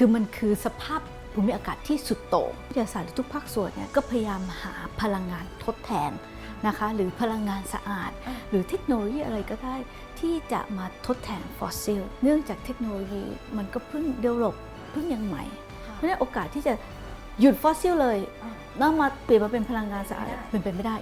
คือมันคือสภาพภูมิอากาศที่สุดโต่งวิทยาศาสตร์ทุกภาคส่วนเนี่ยก็พยายามหาพลังงานทดแทนนะคะหรือพลังงานสะอาดอ่าหรือเทคโนโลยีอะไรก็ได้ ที่จะมาทดแทนฟอสซิล เนื่องจากเทคโนโลยีมันก็เพิ่งเดเวลลอปเพิ่งยังใหม่ เพราะฉะนั้นโอกาสที่จะหยุดฟอสซิลเลยอ่าแล้วมาเปลี่ยนมาเป็นพลังงานสะอาดไม่ได้เป็นไปไม่ได้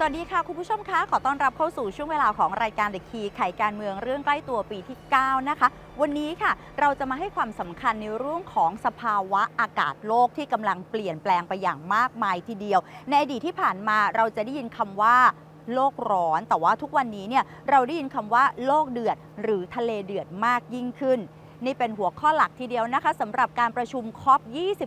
สวัสดีค่ะ คุณผู้ชมคะ ขอต้อนรับเข้าสู่ช่วงเวลาของรายการ The Key ไขการเมืองเรื่องใกล้ตัวปีที่ 9 นะคะ วันนี้ค่ะ เราจะมาให้ความสำคัญในเรื่องของสภาวะอากาศโลกที่กำลังเปลี่ยนแปลงไปอย่างมากมายทีเดียว ในอดีตที่ผ่านมาเราจะได้ยินคำว่าโลกร้อน แต่ว่าทุกวันนี้เนี่ยเราได้ยินคำว่าโลกเดือด หรือทะเลเดือดมากยิ่งขึ้น นี่เป็นหัวข้อหลักทีเดียวนะคะสำหรับการประชุมคอป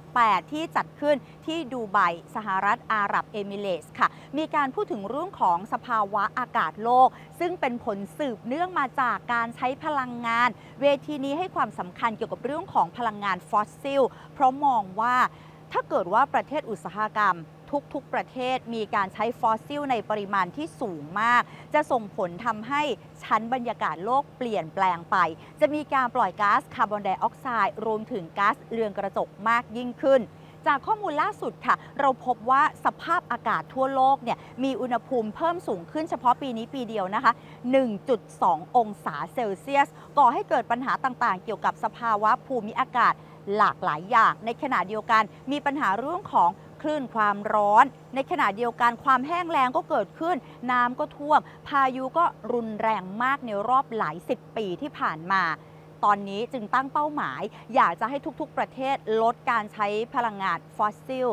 28 ที่จัดขึ้นที่ดูไบสหรัฐอาหรับเอมิเรตส์ค่ะ มีการพูดถึงเรื่องของสภาวะอากาศโลก ซึ่งเป็นผลสืบเนื่องมาจากการใช้พลังงาน เวทีนี้ให้ความสำคัญเกี่ยวกับเรื่องของพลังงานฟอสซิล เพราะมองว่าถ้าเกิดว่าประเทศอุตสาหกรรม ทุกๆประเทศมีการใช้ฟอสซิลในปริมาณที่สูงมาก จะส่งผลทำให้ชั้นบรรยากาศโลกเปลี่ยนแปลงไป จะมีการปล่อยก๊าซคาร์บอนไดออกไซด์รวมถึงก๊าซเรือนกระจกมากยิ่งขึ้นจากข้อมูลล่าสุดค่ะ เราพบว่าสภาพอากาศทั่วโลกเนี่ยมีอุณหภูมิเพิ่มสูงขึ้นเฉพาะปีนี้ปีเดียวนะคะ 1.2 องศาเซลเซียส ก่อให้เกิดปัญหาต่างๆ เกี่ยวกับสภาวะภูมิอากาศหลากหลายอย่าง ในขณะเดียวกันมีปัญหาเรื่องของ คลื่นความร้อน ในขณะเดียวกันความแห้งแล้งก็เกิดขึ้น น้ำก็ท่วม พายุก็รุนแรงมากในรอบหลายสิบปีที่ผ่านมา ตอนนี้จึงตั้งเป้าหมาย อยากจะให้ทุกๆ ประเทศลดการใช้พลังงานฟอสซิล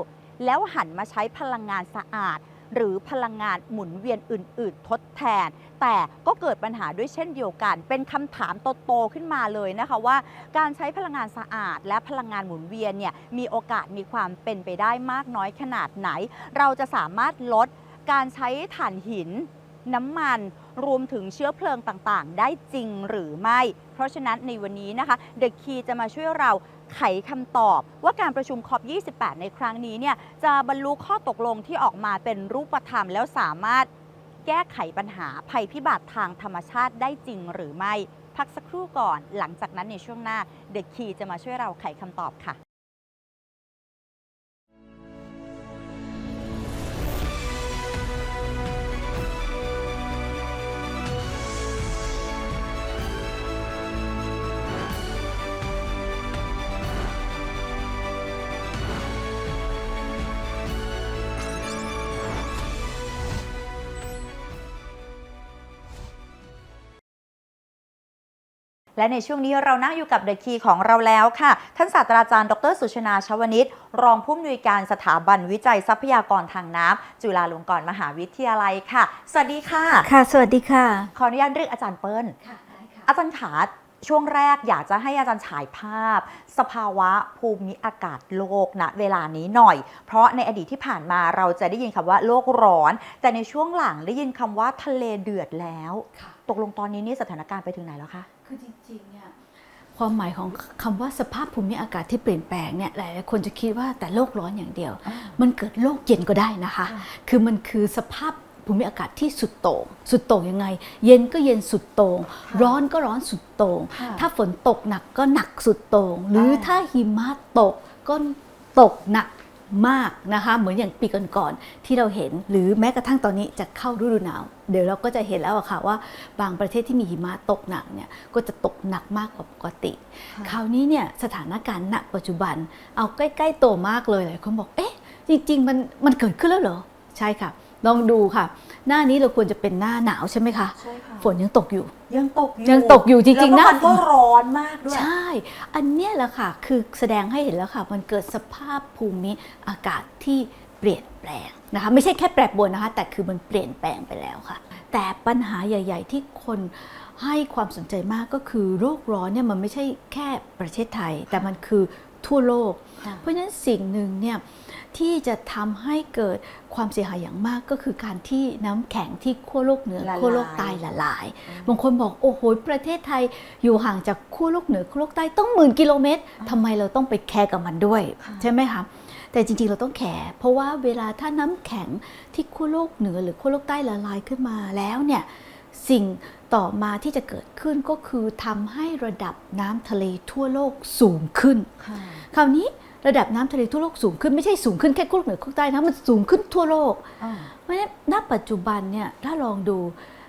แล้วหันมาใช้พลังงานสะอาด หรือพลังงานหมุนเวียนอื่น ๆ ทดแทน แต่ก็เกิดปัญหาด้วยเช่นเดียวกัน เป็นคำถามโตๆขึ้นมาเลยนะคะว่า การใช้พลังงานสะอาด และพลังงานหมุนเวียนเนี่ยมีโอกาสมีความเป็นไปได้มากน้อยขนาดไหน เราจะสามารถลดการใช้ถ่านหิน น้ำมัน รวมถึงเชื้อเพลิงต่างๆ ได้จริงหรือไม่ เพราะฉะนั้นในวันนี้นะคะ The Key จะมาช่วยเราไขคำตอบว่าการประชุมคอป28 ในครั้งนี้เนี่ยจะบรรลุข้อตกลงที่ออกมาเป็นรูปธรรมแล้วสามารถแก้ไขปัญหาภัยพิบัติทางธรรมชาติได้จริงหรือไม่ พักสักครู่ก่อน หลังจากนั้นในช่วงหน้า The Key จะมาช่วยเราไขคำตอบค่ะ และในช่วงนี้เรานั่งอยู่กับเดอะคีของเราแล้วค่ะ ท่านศาสตราจารย์ดรสุชนาชวนิต รองผู้อำนวยการสถาบันวิจัยทรัพยากรทางน้ำจุฬาลงกรณ์มหาวิทยาลัยค่ะ สวัสดีค่ะ ค่ะ สวัสดีค่ะ ขออนุญาตเรียกอาจารย์เปิ้ลอาจารย์ขาช่วงแรกอยากจะให้อาจารย์ฉายภาพ สภาวะภูมิอากาศโลกณเวลานี้หน่อย เพราะในอดีตที่ผ่านมาเราจะได้ยินคำว่าโลกร้อน แต่ในช่วงหลังได้ยินคำว่าทะเลเดือดแล้วค่ะตกลงตอนนี้นี่สถานการณ์ไปถึงไหนแล้วคะ คือจริงๆเนี่ยความหมายของคำว่าสภาพภูมิอากาศที่เปลี่ยนแปลงเนี่ยหลายๆคนจะคิดว่าแต่โลกร้อนอย่างเดียว มันเกิดโลกเย็นก็ได้นะคะค่ะคือมันคือสภาพภูมิอากาศที่สุดโต่งสุดโต่งยังไง เย็นก็เย็นสุดโต่งร้อนก็ร้อนสุดโต่งค่ะถ้าฝนตกหนักก็หนักสุดโต่งหรือถ้าหิมะตกก็ตกหนัก มากนะคะเหมือนอย่างปีก่อนๆที่เราเห็น หรือแม้กระทั่งตอนนี้จะเข้าฤดูหนาว เดี๋ยวเราก็จะเห็นแล้วอะค่ะว่า บางประเทศที่มีหิมะตกหนักเนี่ยก็จะตกหนักมากกว่าปกติ คราวนี้เนี่ยสถานการณ์ณปัจจุบัน เอาใกล้ๆตัวมากเลยหลายคนบอกเอ๊ะจริงๆมันมันเกิดขึ้นแล้วเหรอใช่ค่ะ ลองดูค่ะ หน้านี้เราควรจะเป็นหน้าหนาวใช่ไหมคะ ใช่ค่ะ ฝนยังตกอยู่ ยังตกอยู่ยังตกอยู่จริงๆแล้วก็นะมันก็ร้อนมากด้วย ใช่ อันเนี้ยแหละค่ะ คือแสดงให้เห็นแล้วค่ะ มันเกิดสภาพภูมิอากาศที่เปลี่ยนแปลงนะคะ ไม่ใช่แค่แปรปรวนนะคะ แต่คือมันเปลี่ยนแปลงไปแล้วค่ะ แต่ปัญหาใหญ่ ๆ ที่คนให้ความสนใจมากก็คือโรคร้อนเนี่ยมันไม่ใช่แค่ประเทศไทย แต่มันคือทั่วโลกค่ะเพราะฉะนั้นสิ่งหนึ่งเนี่ย ที่จะทำให้เกิดความเสียหายอย่างมากก็คือการที่น้ำแข็งที่ขั้วโลกเหนือละลายขั้วโลกใต้ละลาย บางคนบอกโอ้โหประเทศไทยอยู่ห่างจากขั้วโลกเหนือขั้วโลกใต้ต้องหมื่นกิโลเมตรทำไมเราต้องไปแคร์กับมันด้วยค่ะใช่ไหมคะแต่จริงๆ เราต้องแคร์เพราะว่าเวลาถ้าน้ำแข็งที่ขั้วโลกเหนือหรือขั้วโลกใต้ละลายขึ้นมาแล้วเนี่ยสิ่งต่อมาที่จะเกิดขึ้นก็คือทำให้ระดับน้ำทะเลทั่วโลกสูงขึ้นค่ะคราวนี้ ระดับน้ำทะเลทั่วโลกสูงขึ้นไม่ใช่สูงขึ้นแค่ขั้วโลกเหนือขั้วใต้นะมันสูงขึ้นทั่วโลกอ่าเพราะฉะนั้นณปัจจุบันเนี่ยถ้าลองดู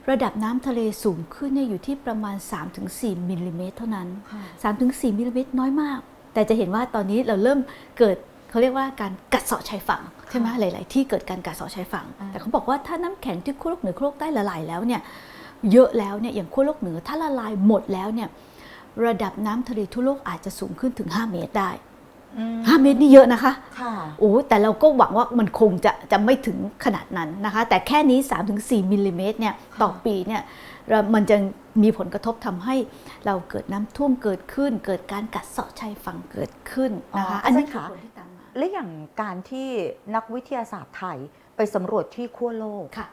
ระดับน้ำทะเลสูงขึ้นเนี่ยอยู่ที่ประมาณ 3-4มิลลิเมตรเท่านั้นค่ะ3-4มิลลิเมตรน้อยมาก แต่จะเห็นว่าตอนนี้เราเริ่มเกิดเขาเรียกว่าการกัดเซาะชายฝั่งใช่ไหมหลาย ๆ ที่เกิดการกัดเซาะชายฝั่งอ่าแต่เขาบอกว่าถ้าน้ำแข็งที่ขั้วโลกเหนือขั้วโลกใต้ละลายแล้วเนี่ยเยอะแล้วเนี่ยอย่างขั้วโลกเหนือถ้าละลายหมดแล้วเนี่ยระดับน้ำทะเลทั่วโลกอาจจะสูงขึ้นถึง 5 เมตรได้ อืม5เมตรนี่เยอะนะคะค่ะโอ้แต่เราก็หวังว่ามันคงจะจะไม่ถึงขนาดนั้นนะคะ แต่แค่นี้ 3-4มิลลิเมตรเนี่ยต่อปีเนี่ยเรามันจะมีผลกระทบทำให้เราเกิดน้ำท่วมเกิดขึ้น เกิดการกัดเซาะชายฝั่งเกิดขึ้นนะคะอ๋ออัอันนี้อาจารย์คือคะผลที่ตามมาและอย่างการที่นักวิทยาศาสตร์ไทยไปสำรวจที่ขั้วโลกค่ะ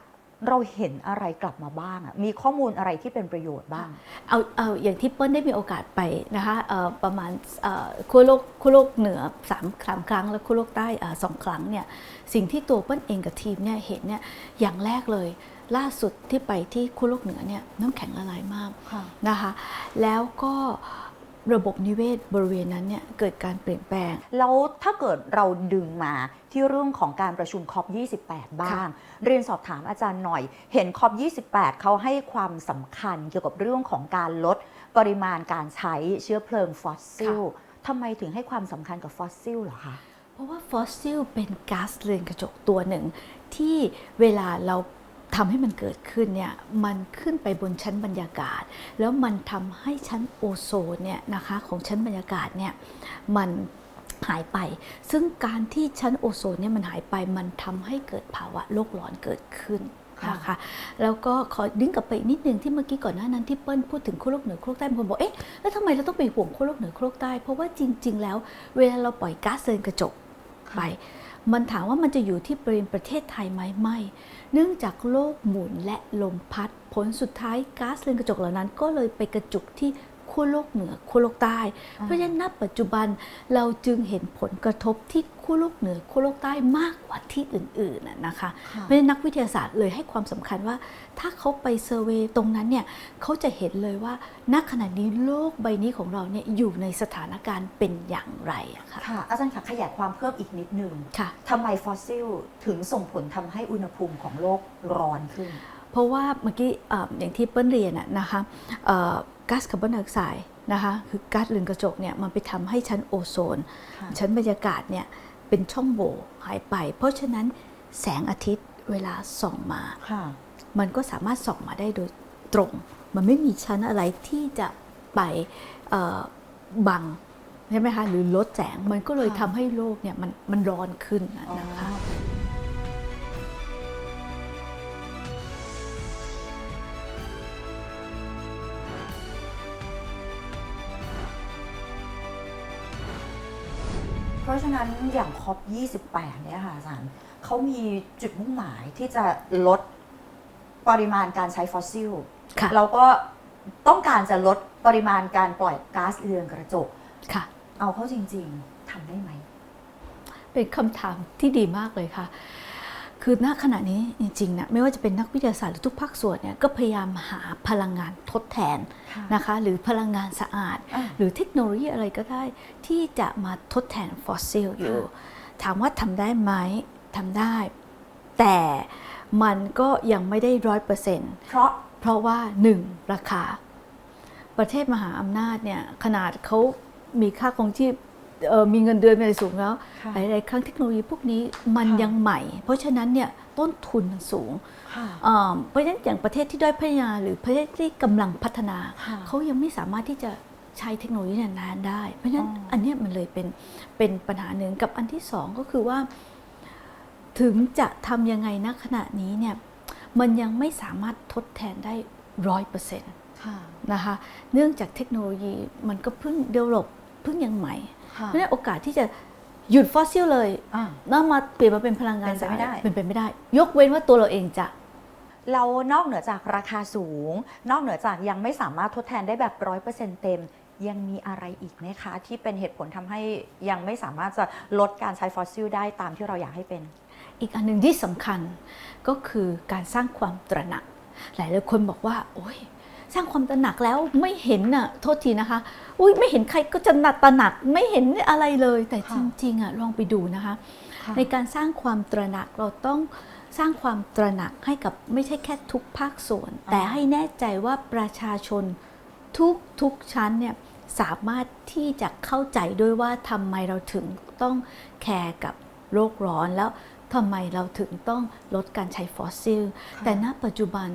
เราเห็นอะไรกลับมาบ้างอะมีข้อมูลอะไรที่เป็นประโยชน์บ้าง เอาเอาอย่างที่เปิ้ลได้มีโอกาสไปนะคะเอ่อประมาณเอ่อขั้วโลกขั้วโลกเหนือสามสามครั้ง แล้วขั้วโลกใต้เอ่อสองครั้งเนี่ยสิ่งที่ตัวเปิ้ลเองกับทีมเนี่ยเห็นเนี่ยอย่างแรกเลยล่าสุดที่ไปที่ขั้วโลกเหนือเนี่ยน้ำแข็งละลายมากค่ะนะคะ แล้วก็ ระบบนิเวศบริเวณนั้นเนี่ยเกิดการเปลี่ยนแปลง แล้วถ้าเกิดเราดึงมาที่เรื่องของการประชุมคอป28 บ้าง เรียนสอบถามอาจารย์หน่อย เห็นคอป28เขาให้ความสำคัญเกี่ยวกับเรื่องของการลดปริมาณการใช้เชื้อเพลิงฟอสซิลทำไมถึงให้ความสำคัญกับฟอสซิลเหรอคะ เพราะว่าฟอสซิลเป็นก๊าซเรือนกระจกตัวหนึ่งที่เวลาเรา ทำให้มันเกิดขึ้นเนี่ยมันขึ้นไปบนชั้นบรรยากาศ แล้วมันทำให้ชั้นโอโซนเนี่ยนะคะของชั้นบรรยากาศเนี่ยมันหายไป ซึ่งการที่ชั้นโอโซนเนี่ยมันหายไปมันทำให้เกิดภาวะโลกร้อนเกิดขึ้นนะคะแล้วก็ขอดึงกลับไปนิดนึงที่เมื่อกี้ก่อนหน้านั้นที่เปิ้ลพูดถึงขั้วโลกเหนือขั้วโลกใต้บางคนบอกเอ๊ะแล้วทำไมเราต้องไปห่วงขั้วโลกเหนือขั้วโลกใต้ เพราะว่าจริง ๆ แล้วเวลาเราปล่อยก๊าซเรือนกระจกไป มันถามว่ามันจะอยู่ที่บริเวณประเทศไทยไหมไม่ เนื่องจากโลกหมุนและลมพัด ผลสุดท้ายก๊าซเรือนกระจกเหล่านั้นก็เลยไปกระจุกที่ ขั้วโลกเหนือขั้วโลกใต้ เพราะฉะนั้นณปัจจุบันเราจึงเห็นผลกระทบที่ขั้วโลกเหนือขั้วโลกใต้มากกว่าที่อื่นๆน่ะนะคะค่ะเพราะฉะนั้นนักวิทยาศาสตร์เลยให้ความสำคัญว่า ถ้าเขาไปเซอร์เวยตรงนั้นเนี่ยเขาจะเห็นเลยว่าณขณะนี้โลกใบนี้ของเราเนี่ยอยู่ในสถานการณ์เป็นอย่างไรอะค่ะค่ะอาจารย์คะขยายความเพิ่มอีกนิดนึงค่ะทำไมฟอสซิลถึงส่งผลทำให้อุณหภูมิของโลกร้อนขึ้น เพราะว่าเมื่อกี้เอ่ออย่างที่เปิ้ลเรียนอะนะคะเอ่อ ก๊าซคาร์บอนไดออกไซด์นะคะคือก๊าซเรือนกระจกเนี่ยมันไปทำให้ชั้นโอโซนค่ะชั้นบรรยากาศเนี่ยเป็นช่องโหว่หายไป เพราะฉะนั้นแสงอาทิตย์เวลาส่องมาค่ะมันก็สามารถส่องมาได้โดยตรง มันไม่มีชั้นอะไรที่จะไปเอ่อบังใช่ไหมคะหรือลดแสงมันก็เลยค่ะทำให้โลกเนี่ยมันมันร้อนขึ้นนะนะคะะฉะนั้นอย่างคอป28 เนี่ยค่ะอาจารย์เขามีจุดมุ่งหมายที่จะลดปริมาณการใช้ฟอสซิลค่ะเราก็ต้องการจะลดปริมาณการปล่อยก๊าซเรือนกระจกค่ะ เอาเข้าจริง ๆทำได้ไหม เป็นคำถามที่ดีมากเลยค่ะ คือณขณะนี้จริงๆนะไม่ว่าจะเป็นนักวิทยาศาสตร์หรือทุกภาคส่วนเนี่ยก็พยายามหาพลังงานทดแทนค่ะนะคะหรือพลังงานสะอาดอะหรือเทคโนโลยีอะไรก็ได้ ที่จะมาทดแทนฟอสซิลอยู่ ถามว่าทำได้ไหมทำได้ แต่มันก็ยังไม่ได้ร้อยเปอร์เซ็นต์เพราะเพราะว่าหนึ่งราคา ประเทศมหาอำนาจเนี่ยขนาดเขามีค่าครองชีพเอ่อ มีเงินเดือนมีอะไรสูงแล้วค่ะหลายๆครั้งเทคโนโลยีพวกนี้มันค่ะยังใหม่ เพราะฉะนั้นเนี่ยต้นทุนมันสูงค่ะอ่าเพราะฉะนั้นอย่างประเทศที่ด้อยพัฒนาหรือประเทศที่กำลังพัฒนาค่ะเขายังไม่สามารถที่จะใช้เทคโนโลยีนานๆได้ เพราะฉะนั้นอ๋ออัอันเนี้ยมันเลยเป็นเป็นปัญหาหนึ่งกับอันที่สองก็คือว่า ถึงจะทำยังไงณขณะนี้เนี่ยมันยังไม่สามารถทดแทนได้ร้อยเปอร์เซ็นต์ค่ะนะคะเนื่องจากเทคโนโลยีมันก็เพิ่งเดเวลลอปเพิ่งยังใหม่ค่ะ เพราะฉะนั้นโอกาสที่จะหยุดฟอสซิลเลยอะแล้วมาเปลี่ยนมาเป็นพลังงานเป็นไปไม่ได้สะอาเป็นไปไม่ได้ ยกเว้นว่าตัวเราเองจะเรานอกเหนือจากราคาสูง นอกเหนือจากยังไม่สามารถทดแทนได้แบบร้อยเปอร์เซ็นต์เต็ม ยังมีอะไรอีกไหมคะ ที่เป็นเหตุผลทำให้ยังไม่สามารถจะลดการใช้ฟอสซิลได้ตามที่เราอยากให้เป็น อีกอันหนึ่งที่สำคัญก็คือการสร้างความตระหนัก หลายหลายๆคนบอกว่า โอ้ย สร้างความตระหนักแล้วไม่เห็นน่ะโทษทีนะคะ อุ้ยไม่เห็นใครก็จะหนักตระหนักไม่เห็นอะไรเลย แต่จค่ะริงๆอะลองไปดูนะคะ ในการสร้างความตระหนักเราต้องสร้างความตระหนักให้กับไม่ใช่แค่ทุกภาคส่วน แต่ให้แน่ใจว่าประชาชนทุกทุกชั้นเนี่ยสามารถที่จะเข้าใจด้วยว่าทำไมเราถึงต้องแคร์กับโลกร้อนแล้วทำไมเราถึงต้องลดการใช้ฟอสซิล แต่ณปัจจุบัน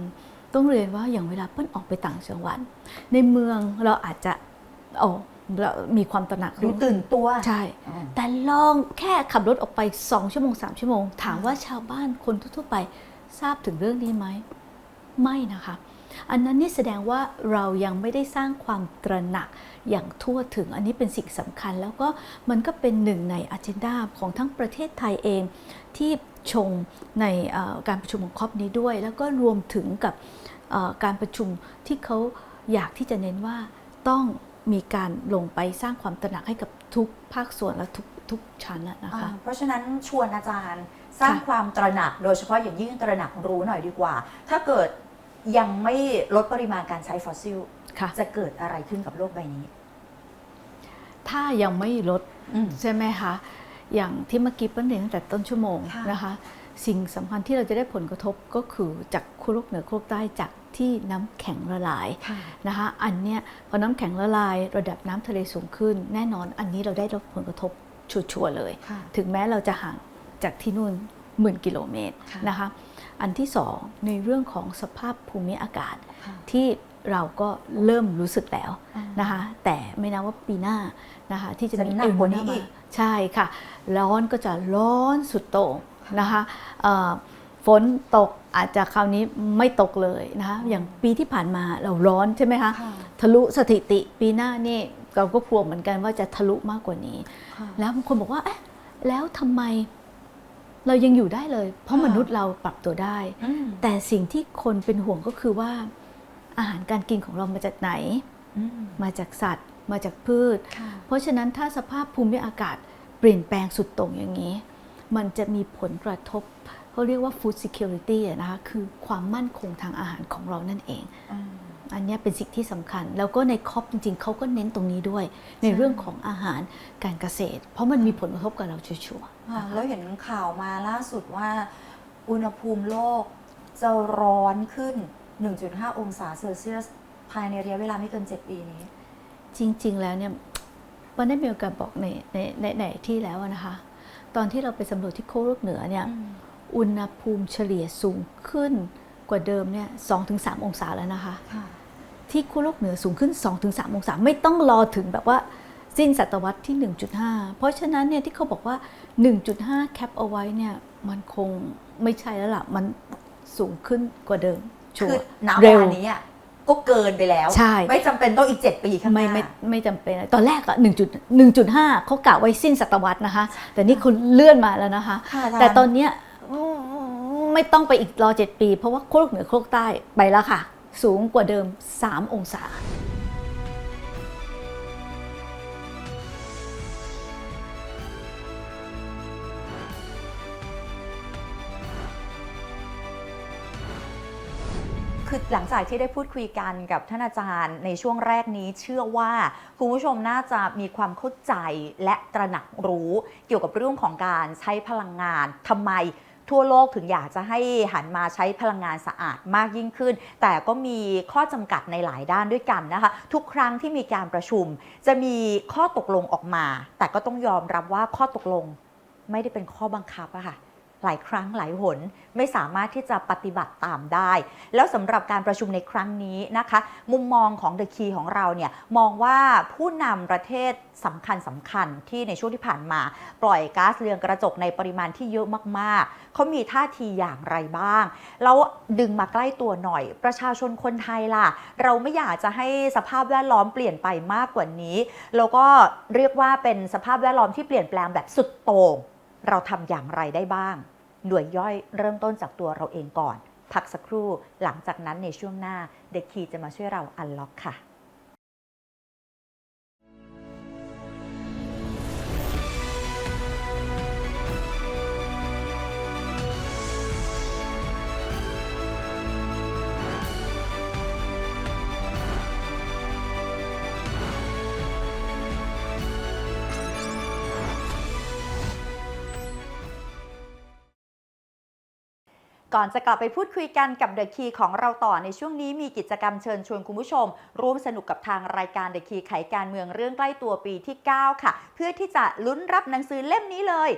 ต้องเรียนว่าอย่างเวลาเปิ้ลออกไปต่างจังหวัด ในเมืองเราอาจจะโอ้เรามีความตระหนักดูตื่นตัว ใช่อืมแต่ลองแค่ขับรถออกไป 2 ชั่วโมง 3 ชั่วโมง ถามว่าชาวบ้านคนทั่วๆไปทราบถึงเรื่องนี้ไหม ไม่นะคะ อันนั้นนี่แสดงว่าเรายังไม่ได้สร้างความตระหนักอย่างทั่วถึงอันนี้เป็นสิ่งสำคัญ แล้วก็มันก็เป็นหนึ่งในอ g e n d a ของทั้งประเทศไทยเองที่ชงในเอ่อการประชุมของคอปนี้ด้วย แล้วก็รวมถึงกับเอ่อ การประชุมที่เขาอยากที่จะเน้นว่าต้องมีการลงไปสร้างความตระหนักให้กับทุกภาคส่วนและทุกทุกชั้นน่ะนะคะอ่าเพราะฉะนั้นชวนอาจารย์สร้างค่ะความตระหนัก โดยเฉพาะอย่างยิ่งตระหนักรู้หน่อยดีกว่า ถ้าเกิดยังไม่ลดปริมาณการใช้ฟอสซิลค่ะจะเกิดอะไรขึ้นกับโลกใบนี้ ถ้ายังไม่ลดอืมใช่ไหมคะอย่างที่เมื่อกี้เปิ้ลเรียนตั้งแต่ต้นชั่วโมงค่ะนะคะ สิ่งสำคัญที่เราจะได้ผลกระทบก็คือจากขั้วโลกเหนือขั้วโลกใต้จากที่น้ำแข็งละลายค่ะนะคะอันเนี้ยพอน้ำแข็งละลายระดับน้ำทะเลสูงขึ้น แน่นอนอันนี้เราได้รับผลกระทบชัวร์ๆเลยค่ะถึงแม้เราจะห่างจากที่นู่นหมื่นกิโลเมตรค่ะนะคะอันที่สองในเรื่องของสภาพภูมิอากาศค่ะที่เราก็เริ่มรู้สึกแล้วอ่านนะคะแต่ไม่นับว่าปีหน้านะคะที่จะจะมีหนักกว่านี้เอลโมอีกใช่ค่ะ ร้อนก็จะร้อนสุดโต่ง นะคะเอ่อฝนตกอาจจะคราวนี้ไม่ตกเลยนะคะอย่างปีที่ผ่านมาเราร้อนใช่ไหมคะค่ะทะลุสถิติปีหน้านี่เราก็กลัวเหมือนกันว่าจะทะลุมากกว่านี้ค่ะแล้วบางคนบอกว่าเอ๊ะแล้วทำไมเรายังอยู่ได้เลย เพราะค่ะมนุษย์เราปรับตัวได้อืมแต่สิ่งที่คนเป็นห่วงก็คือว่า อาหารการกินของเรามาจากไหนอืมมาจากสัตว์ มาจากพืชค่ะเพราะฉะนั้นถ้าสภาพภูมิอากาศเปลี่ยนแปลงสุดโต่งอย่างนี้ มันจะมีผลกระทบเขาเรียกว่า food security อะนะคะคือความมั่นคงทางอาหารของเรานั่นเองอืมอันเนี้ยเป็นสิ่งที่สำคัญ แล้วก็ในคอปจริง ๆ เขาก็เน้นตรงนี้ด้วย ในใช่เรื่องของอาหารการเกษตร เพราะมันมีผลกระทบกับเราชัวร์ๆค่ะนะคะแล้วเห็นข่าวมาล่าสุดว่า อุณหภูมิโลกจะร้อนขึ้น 1.5 องศาเซลเซียส ภายในระยะเวลาไม่เกิน 7 ปีนี้ จริง ๆ แล้วเนี่ยวันได้มีโอกาสบอกในในในในที่แล้วอะนะคะ ตอนที่เราไปสำรวจที่โคโลกเหนือเนี่ยอุณหภูมิเฉลี่ยสูงขึ้นกว่าเดิมเนี่ย2-3องศาแล้วนะคะค่ะที่ขั้วโลกเหนือสูงขึ้น 2-3 องศา ไม่ต้องรอถึงแบบว่าสิ้นศตวรรษที่ 1.5 เพราะฉะนั้นเนี่ยที่เขาบอกว่า 1.5 แคปเอาไว้เนี่ยมันคงไม่ใช่แล้วล่ะ มันสูงขึ้นกว่าเดิมชัคือวร์น้ำเวเร็วลานี้อะ ก็เกินไปแล้ว ใช่ ไม่จำเป็นต้องอีก 7 ปีข้างหไม่น้า ไม่ไม่จำเป็นตอนแรกอะ1.1.5เขากะไว้สิ้นศตวรรษนะคะ แต่นี่คุณเลื่อนมาแล้วนะคะ ค่ะาจารย์ แต่ตอนเนี้ยอืมไม่ต้องไปอีกรอ 7 ปี เพราะว่าขั้วโลกเหนือขั้วโลกใต้ไปแล้วค่ะ สูงกว่าเดิม 3 องศา คือหลังจากที่ได้พูดคุยกันกับท่านอาจารย์ในช่วงแรกนี้ เชื่อว่าคุณผู้ชมน่าจะมีความเข้าใจและตระหนักรู้เกี่ยวกับเรื่องของการใช้พลังงานทำไมทั่วโลกถึงอยากจะให้หันมาใช้พลังงานสะอาดมากยิ่งขึ้น แต่ก็มีข้อจำกัดในหลายด้านด้วยกันนะคะ ทุกครั้งที่มีการประชุม จะมีข้อตกลงออกมา แต่ก็ต้องยอมรับว่าข้อตกลงไม่ได้เป็นข้อบังคับอะค่ะ หลายครั้งหลายหน ไม่สามารถที่จะปฏิบัติตามได้ แล้วสำหรับการประชุมในครั้งนี้นะคะ มุมมองของ The Key ของเราเนี่ยมองว่าผู้นำประเทศสำคัญสำคัญที่ในช่วงที่ผ่านมา ปล่อยก๊าซเรือนกระจกในปริมาณที่เยอะมากๆ เขามีท่าทีอย่างไรบ้าง แล้วดึงมาใกล้ตัวหน่อย ประชาชนคนไทยล่ะ เราไม่อยากจะให้สภาพแวดล้อมเปลี่ยนไปมากกว่านี้ แล้วก็เรียกว่าเป็นสภาพแวดล้อมที่เปลี่ยนแปลงแบบสุดโต่งเราทำอย่างไรได้บ้าง หน่วยย่อยเริ่มต้นจากตัวเราเองก่อน พักสักครู่หลังจากนั้นในช่วงหน้าเด็กคีจะมาช่วยเราอันล็อกค่ะ ก่อนจะกลับไปพูดคุยกันกับ The Key ของเราต่อในช่วงนี้มีกิจกรรมเชิญชวนคุณผู้ชม ร่วมสนุกกับทางรายการ The Key ไขการเมืองเรื่องใกล้ตัวปีที่ 9 ค่ะ เพื่อที่จะลุ้นรับหนังสือเล่มนี้เลย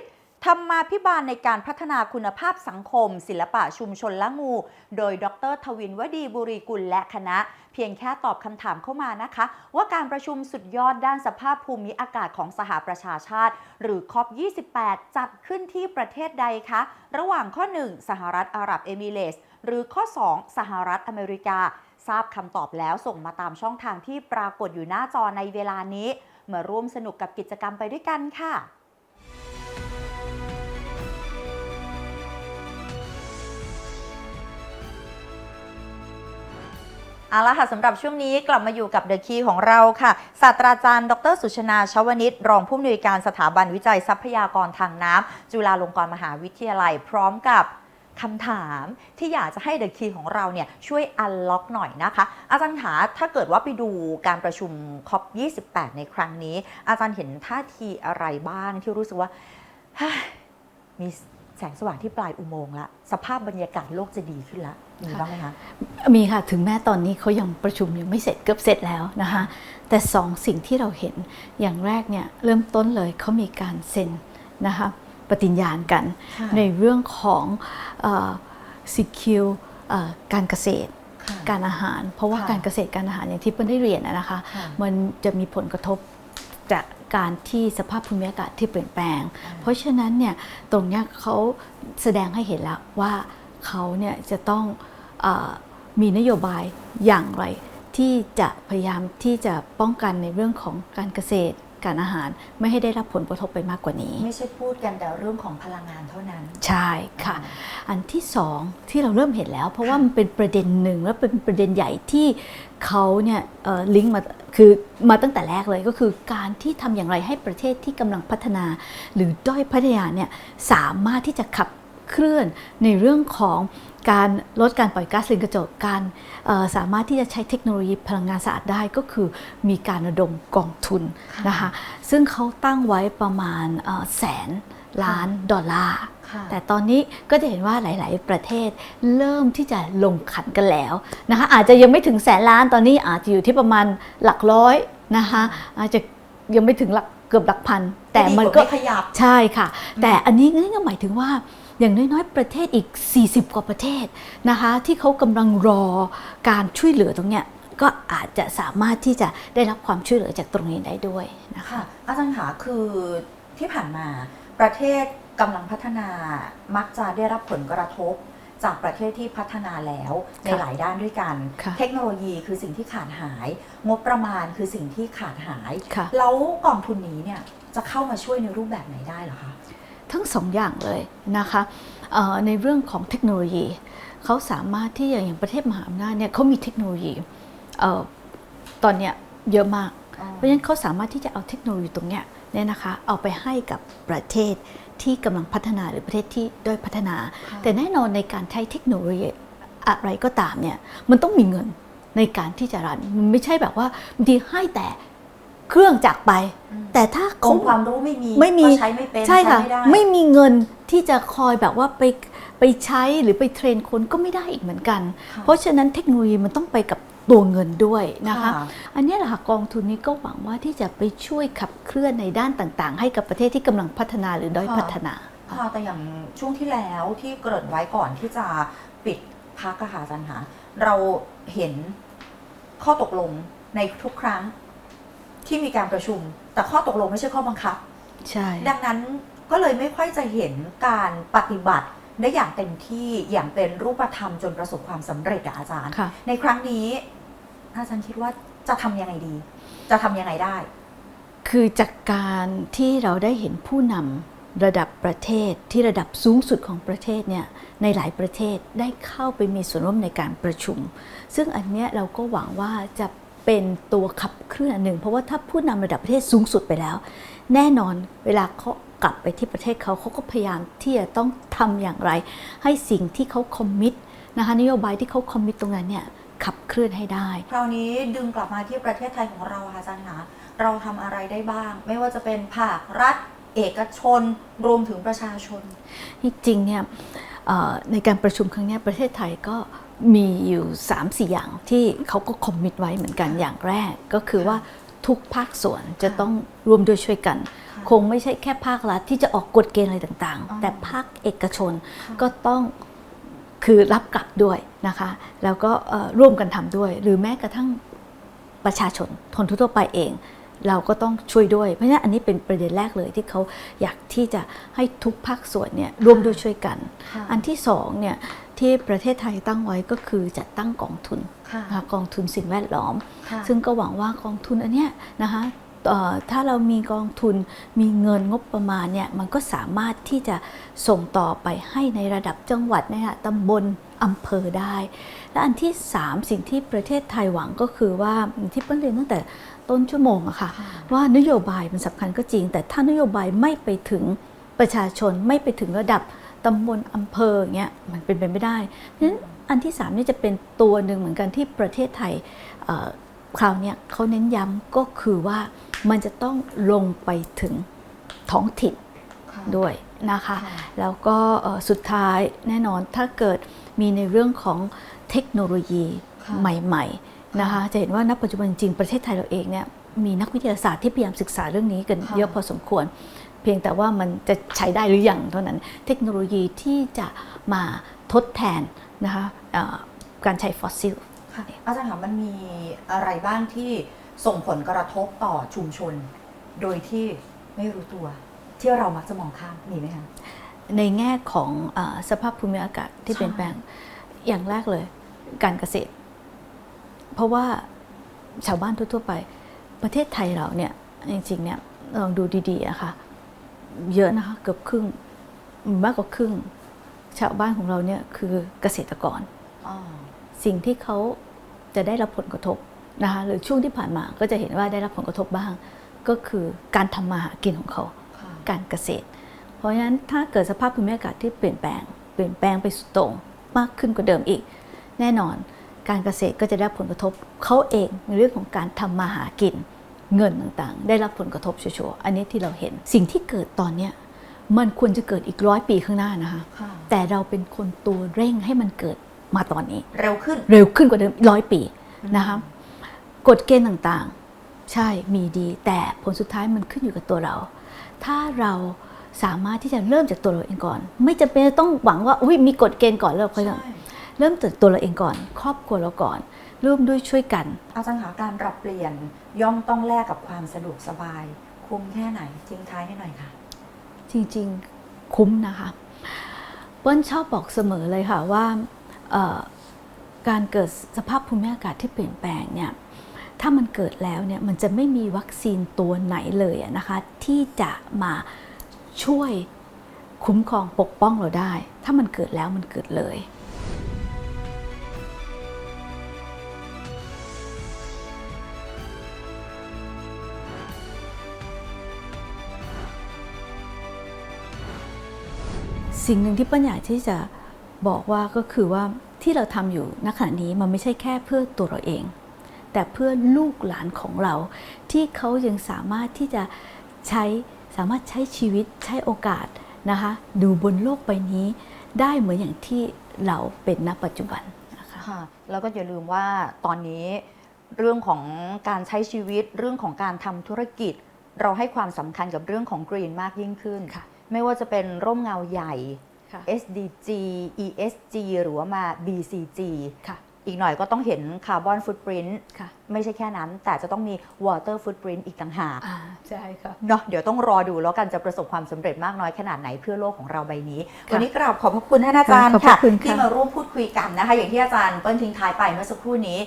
ธรรมาพิบาลในการพัฒนาคุณภาพสังคม ศิลปะชุมชนละงู โดยดรทวินวดีบุรีกุลและคณะ เพียงแค่ตอบคำถามเข้ามานะคะ ว่าการประชุมสุดยอดด้านสภาพภูมิอากาศของสหประชาชาติ หรือ COP28 จัดขึ้นที่ประเทศใดคะ ระหว่างข้อ 1 สหรัฐอาหรับเอมิเรส หรือข้อ 2 สหรัฐอเมริกา ทราบคำตอบแล้วส่งมาตามช่องทางที่ปรากฏอยู่หน้าจอในเวลานี้ มาร่วมสนุกกับกิจกรรมไปด้วยกันค่ะ เอาละค่ะสำหรับช่วงนี้กลับมาอยู่กับเดอะคีของเราค่ะศาสตราจารย์ ดรสุชนาชวนิตรองผู้อำนวยการสถาบันวิจัยทรัพยากรทางน้ำจุฬาลงกรณ์มหาวิทยาลัย พร้อมกับคำถามที่อยากจะให้เดอะคีของเราเนี่ยช่วยอันล็อกหน่อยนะคะ อาจารย์คะถ้าเกิดว่าไปดูการประชุมคอป28 ในครั้งนี้ อาจารย์เห็นท่าทีอะไรบ้างที่รู้สึกว่ามี แสงสว่างที่ปลายอุโมงค์ละสภาพบรรยากาศโลกจะดีขึ้นละมีบ้างไหมคะมีค่ะถึงแม้ตอนนี้เขายังประชุมยังไม่เสร็จเกือบเสร็จแล้วนะคะ แต่สองสิ่งที่เราเห็นอย่างแรกเนี่ยเริ่มต้นเลยเขามีการเซ็นนะคะปฏิญญาณกันค่ะในเรื่องของสิคิวการเกษตรค่ะการอาหาร เพราะว่าค่ะการเกษตรการอาหารอย่างที่เปิ้ลได้เรียนนะนะคะค่ะมันจะมีผลกระทบจาก การที่สภาพภูมิอากาศที่เปลี่ยนแปลง เพราะฉะนั้นเนี่ยตรงเนี้ยเขาแสดงให้เห็นแล้วว่าเขาเนี่ยจะต้องเออมีนโยบายอย่างไร ที่จะพยายามที่จะป้องกันในเรื่องของการเกษตร การอาหาร ไม่ให้ได้รับผลกระทบไปมากกว่านี้ ไม่ใช่พูดกันแต่เรื่องของพลังงานเท่านั้น ใช่ค่ะ อันที่สองที่เราเริ่มเห็นแล้ว เพราะว่ามันเป็นประเด็นหนึ่งและเป็นประเด็นใหญ่ที่เขาเนี่ยลิงก์มาคือมาตั้งแต่แรกเลยก็คือการที่ทำอย่างไรให้ประเทศที่กำลังพัฒนา หรือด้อยพัฒนาเนี่ยสามารถที่จะขับ เคลื่อนในเรื่องของการลดการปล่อยก๊าซเรือนกระจกการเอ่อสามารถที่จะใช้เทคโนโลยีพลังงานสะอาดได้ก็คือมีการระดมกองทุนค่ะนะคะซึ่งเขาตั้งไว้ประมาณเอ่อแสนล้านดอลลาร์ค่ะแต่ตอนนี้ก็จะเห็นว่าหลาย ๆ ประเทศเริ่มที่จะลงขันกันแล้วนะคะอาจจะยังไม่ถึงแสนล้านตอนนี้อาจจะอยู่ที่ประมาณหลักร้อยนะคะอาจจะยังไม่ถึงหลักเกือบหลักพัน แต่มันก็ดีว่าไขยับใช่ค่ะ แต่อันนี้นี่ก็หมายถึงว่า อย่างน้อยๆ ประเทศอีก 40 กว่าประเทศนะคะที่เขากำลังรอการช่วยเหลือตรงเนี้ยก็อาจจะสามารถที่จะได้รับความช่วยเหลือจากตรงนี้ได้ด้วยนะคะค่ะอาจารย์คะคือที่ผ่านมาประเทศกำลังพัฒนามักจะได้รับผลกระทบจากประเทศที่พัฒนาแล้วในค่ะหลายด้านด้วยกันค่ะเทคโนโลยีคือสิ่งที่ขาดหาย งบประมาณคือสิ่งที่ขาดหายค่ะแล้วกองทุนนี้เนี่ยจะเข้ามาช่วยในรูปแบบไหนได้เหรอคะ ทั้งสองอย่างเลยนะคะเอ่อในเรื่องของเทคโนโลยี เขาสามารถที่อย่างประเทศมหาอำนาจเนี่ยเขามีเทคโนโลยีเอ่อตอนเนี้ยเยอะมาก เพราะฉะนั้นเขาสามารถที่จะเอาเทคโนโลยีตรงเนี้ยเนี่ยนะคะเอาไปให้กับประเทศที่กำลังพัฒนาหรือประเทศที่ด้อยพัฒนาค่ะแต่แน่นอนในการใช้เทคโนโลยีอะไรก็ตามเนี่ยมันต้องมีเงินในการที่จะรันมันไม่ใช่แบบว่าบางทีให้แต่เครื่องจักรไปอืม แต่ถ้าอเขางค์ความรู้ไม่มีไม่มีก็ใช้ไม่เป็นใช่ค่ะใช้ไม่ได้ไม่มีเงินที่จะคอยแบบว่าไปไปใช้หรือไปเทรนคนก็ไม่ได้อีกเหมือนกันค่ะเพราะฉะนั้นเทคโนโลยีมันต้องไปกับตัวเงินด้วยนะคะค่ะอันนี้แหละค่ะกองทุนนี้ก็หวังว่าที่จะไปช่วยขับเคลื่อนในด้านต่างๆ ให้กับประเทศที่กำลังพัฒนาหรือด้อยค่ะพัฒนาค่ะแต่อย่างช่วงที่แล้วที่เกริ่นไว้ก่อนที่จะปิดพักอะค่ะอาจารย์คะเราเห็นข้อตกลงในทุกครั้ง ที่มีการประชุม แต่ข้อตกลงไม่ใช่ข้อบังคับ ใช่ ดังนั้นก็เลยไม่ค่อยจะเห็นการปฏิบัติได้อย่างเต็มที่อย่างเป็นรูปธรรมจนประสบความสำเร็จอะอาจารย์ค่ะในครั้งนี้ อาจารย์คิดว่าจะทำยังไงดี จะทำยังไงได้ คือจากการที่เราได้เห็นผู้นำระดับประเทศที่ระดับสูงสุดของประเทศเนี่ยในหลายประเทศได้เข้าไปมีส่วนร่วมในการประชุม ซึ่งอันเนี้ยเราก็หวังว่าจะ เป็นตัวขับเคลื่อนอันหนึ่ง เพราะว่าถ้าผู้นำระดับประเทศสูงสุดไปแล้ว แน่นอนเวลาเขากลับไปที่ประเทศเขาเขาก็พยายามที่จะต้องทำอย่างไร ให้สิ่งที่เขาคอมมิตนะคะนโยบายที่เขาคอมมิตตรงนั้นเนี่ยขับเคลื่อนให้ได้ คราวนี้ดึงกลับมาที่ประเทศไทยของเราค่ะอาจารย์คะเราทำอะไรได้บ้าง ไม่ว่าจะเป็นภาครัฐ เอกชน รวมถึงประชาชนที่จริงเนี่ยเอ่อในการประชุมครั้งเนี้ยประเทศไทยก็ มีอยู่ 3-4 อย่างที่เขาก็คอมมิตไว้เหมือนกันอย่างแรก ก็คือว่าทุกภาคส่วนจะต้องร่วมด้วยช่วยกัน คงไม่ใช่แค่ภาครัฐที่จะออกกฎเกณฑ์อะไรต่างอ๋อๆแต่ภาคเอกชนก็ต้องคือรับกลับด้วยนะคะ แล้วก็เอ่อร่วมกันทำด้วย หรือแม้กระทั่งประชาชนคนทั่วๆไปเอง เราก็ต้องช่วยด้วย เพราะฉะนั้นอันนี้เป็นประเด็นแรกเลยที่เขาอยากที่จะให้ทุกภาคส่วนเนี่ยร่วมด้วยช่วยกันค่ะอันที่สองเนี่ย ที่ประเทศไทยตั้งไว้ก็คือจัดตั้งกองทุนค่ะนะคะกองทุนสิ่งแวดล้อมค่ะซึ่งก็หวังว่ากองทุนอันเนี้ยนะคะเอ่อถ้าเรามีกองทุนมีเงินงบประมาณเนี่ยมันก็สามารถที่จะส่งต่อไปให้ในระดับจังหวัดในระดับตำบลอำเภอได้ และอันที่ 3 สิ่งที่ประเทศไทยหวังก็คือว่าอย่างที่เปิ้ลเรียนตั้งแต่ต้นชั่วโมงอะค่ะว่านโยบายมันสำคัญก็จริง แต่ถ้านโยบายไม่ไปถึงประชาชนไม่ไปถึงระดับ ตำบลอำเภออย่างเงี้ยมันเป็นไปไม่ได้เพราะฉะนั้นอันที่สามนี่จะเป็นตัวหนึ่งเหมือนกันที่ประเทศไทยเอ่อคราวเนี้ยเขาเน้นย้ำก็คือว่ามันจะต้องลงไปถึงท้องถิ่นค่ะด้วยนะคะค่ะแล้วก็เอ่อสุดท้ายแน่นอนถ้าเกิดมีในเรื่องของเทคโนโลยีค่ะใหม่ๆนะคะจะเห็นว่าณปัจจุบันจริงๆประเทศไทยเราเองเนี่ยมีนักวิทยาศาสตร์ที่พยายามศึกษาเรื่องนี้กันค่ะเยอะพอสมควร เพียงแต่ว่ามันจะใช้ได้หรือยังเท่านั้น เทคโนโลยีที่จะมาทดแทนนะคะเอ่อการใช้ฟอสซิลค่ะอาจารย์คะมันมีอะไรบ้างที่ส่งผลกระทบต่อชุมชน โดยที่ไม่รู้ตัว ที่เรามักจะมองข้ามมีไหมคะในแง่ของเออสภาพภูมิอากาศที่ใช่เปลี่ยนแปลงอย่างแรกเลย การเกษตร เพราะว่าชาวบ้านทั่ว ๆ ไป ประเทศไทยเราเนี่ยจริงๆเนี่ยลองดูดีๆอะค่ะ เยอะนะคะเกือบครึ่งมากกว่าครึ่ง ชาวบ้านของเราเนี่ยคือเกษตรกรอ๋อสิ่งที่เขาจะได้รับผลกระทบนะคะหรือช่วงที่ผ่านมาก็จะเห็นว่าได้รับผลกระทบบ้าง ก็คือการทำมาหากินของเขาค่ะการเกษตร เพราะฉะนั้นถ้าเกิดสภาพภูมิอากาศที่เปลี่ยนแปลง เปลี่ยนแปลงไปสุดโต่งมากขึ้นกว่าเดิมอีก แน่นอนการเกษตรก็จะได้รับผลกระทบเขาเองในเรื่องของการทำมาหากิน เงินต่างๆ ได้รับผลกระทบชัวร์ๆอันนี้ที่เราเห็น สิ่งที่เกิดตอนเนี้ยมันควรจะเกิดอีกร้อยปีข้างหน้านะคะค่ะแต่เราเป็นคนตัวเร่งให้มันเกิดมาตอนนี้ เร็วขึ้นเร็วขึ้นกว่าเดิมร้อยปีนะคะกฎเกณฑ์ต่างๆ ใช่มีดี แต่ผลสุดท้ายมันขึ้นอยู่กับตัวเรา ถ้าเราสามารถที่จะเริ่มจากตัวเราเองก่อน ไม่จำเป็นจะต้องหวังว่าอุ้ยมีกฎเกณฑ์ก่อนแล้วเราค่อยใช่ เริ่มจากตัวเราเองก่อน ครอบครัวเราก่อนร่วมด้วยช่วยกัน อาจารย์คะการปรับเปลี่ยนย่อมต้องแลกกับความสะดวกสบาย คุ้มแค่ไหนทิ้งท้ายให้หน่อยค่ะ จริงๆคุ้มนะคะเปิ้ลชอบบอกเสมอเลยค่ะว่าเอ่อการเกิดสภาพภูมิอากาศที่เปลี่ยนแปลงเนี่ยถ้ามันเกิดแล้วเนี่ยมันจะไม่มีวัคซีนตัวไหนเลยอะนะคะที่จะมาช่วยคุ้มครองปกป้องเราได้ ถ้ามันเกิดแล้วมันเกิดเลย สิ่งหนึ่งที่ป้าอยากที่จะบอกว่าก็คือว่าที่เราทำอยู่ณขณะนี้มันไม่ใช่แค่เพื่อตัวเราเอง แต่เพื่อลูกหลานของเรา ที่เขายังสามารถที่จะใช้สามารถใช้ชีวิตใช้โอกาสนะคะดูบนโลกใบนี้ได้เหมือนอย่างที่เราเป็นณปัจจุบันนะคะค่ะแล้วก็อย่าลืมว่าตอนนี้เรื่องของการใช้ชีวิตเรื่องของการทำธุรกิจ เราให้ความสำคัญกับเรื่องของกรีนมากยิ่งขึ้นค่ะ ไม่ว่าจะเป็นร่มเงาใหญ่ค่ะ SDG ESG หรือว่ามา BCG ค่ะอีกหน่อยก็ต้องเห็นคาร์บอนฟุตปรินต์ค่ะไม่ใช่แค่นั้น แต่จะต้องมีวอเตอร์ฟุตปรินต์อีกต่างหากอ่าใช่ค่ะเนาะเดี๋ยวต้องรอดูแล้วกันจะประสบความสำเร็จมากน้อยขนาดไหนเพื่อโลกของเราใบนี้ค่ะวันนี้กราบขอบพระคุณท่านอาจารย์ขอบพค่ะระคุณค่ะที่มาร่วมพูดคุยกันนะคะ อย่างที่อาจารย์เปิ้ลทิ้งท้ายไปเมื่อสักครู่นี้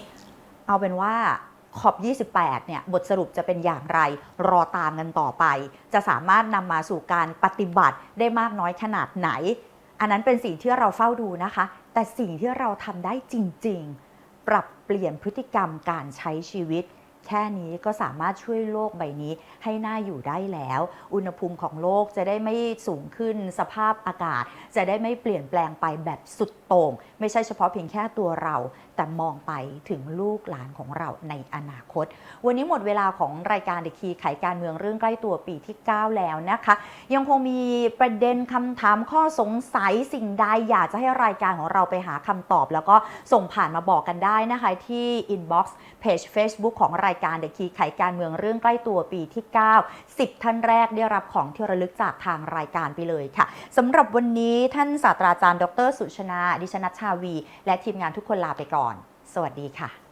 เอาเป็นว่า ขอบ 28 เนี่ย บทสรุปจะเป็นอย่างไร รอตามกันต่อไป จะสามารถนำมาสู่การปฏิบัติได้มากน้อยขนาดไหน อันนั้นเป็นสิ่งที่เราเฝ้าดูนะคะ แต่สิ่งที่เราทำได้จริง ๆ ปรับเปลี่ยนพฤติกรรมการใช้ชีวิต แค่นี้ก็สามารถช่วยโลกใบนี้ให้น่าอยู่ได้แล้ว อุณหภูมิของโลกจะได้ไม่สูงขึ้น สภาพอากาศ จะได้ไม่เปลี่ยนแปลงไปแบบสุดโต่ง ไม่ใช่เฉพาะเพียงแค่ตัวเรา แต่มองไปถึงลูกหลานของเราในอนาคต วันนี้หมดเวลาของรายการเดคีไขการเมืองเรื่องใกล้ตัวปีที่ 9 แล้วนะคะ ยังคงมีประเด็นคำถามข้อสงสัยสิ่งใดอยากจะให้รายการของเราไปหาคำตอบ แล้วก็ส่งผ่านมาบอกกันได้นะคะที่ inbox page Facebook ของรายการเดคีไขการเมืองเรื่องใกล้ตัวปีที่ 9 10 ท่านแรกได้รับของที่ระลึกจากทางรายการไปเลยค่ะสำหรับวันนี้ท่านศาสตราจารย์ ดร สุชนาดิชนัชชาวี และทีมงานทุกคนลาไปก่อน สวัสดีค่ะ